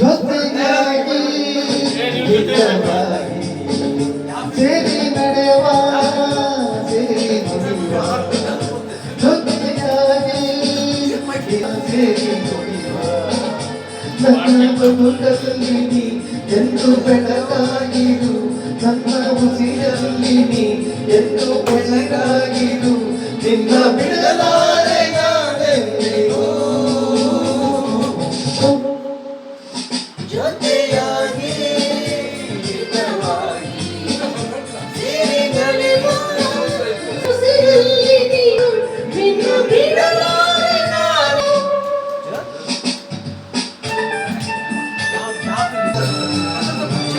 ಜೊತೆಗಾಗಿ ಸೇರಿ ನಡೆಯುವ ಸೇರಿ ನುಡಿಯುವ ಜೊತೆಗಾಗಿ ಸೇರಿ ನುಡಿಯುವ ನನ್ನ ನೀ ಎಂದು ಬೆಳಕಾಗಿರು ನನ್ನ ನೀ ಎಂದು ನಿನ್ನ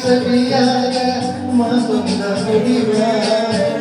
Se son más que la